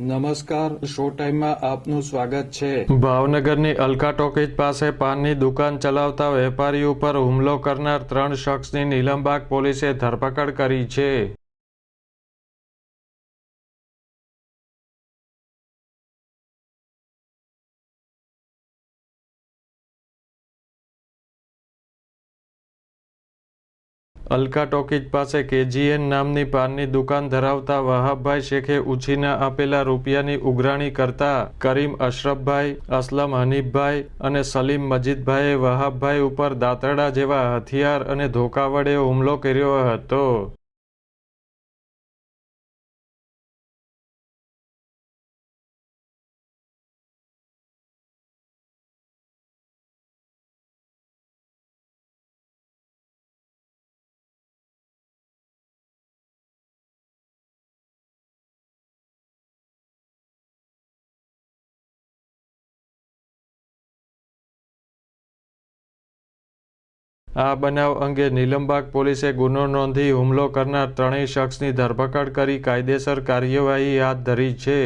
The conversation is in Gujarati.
નમસ્કાર શો ટાઈમમાં આપનું સ્વાગત છે. ભાવનગરની અલકા ટોકીજ પાસે પાનની દુકાન ચલાવતા વેપારી ઉપર હુમલો કરનાર ત્રણ શખ્સની નીલમબાગ પોલીસે ધરપકડ કરી છે. અલકા ટોકીજ પાસે કેજીએન નામની પાનની દુકાન ધરાવતા વહાબભાઈ શેખે ઉછીના આપેલા રૂપિયાની ઉઘરાણી કરતા કરીમ અશરફભાઈ, અસલમ હનીફભાઈ અને સલીમ મજીદભાઈએ વહાબભાઈ ઉપર દાંતરડા જેવા હથિયાર અને ધોકા વડે હુમલો કર્યો હતો. આ બનાવ અંગે નીલમબાગ પોલીસે ગુનો નોંધી હુમલો કરનાર ત્રણેય શખ્સની ધરપકડ કરી કાયદેસર કાર્યવાહી હાથ ધરી છે.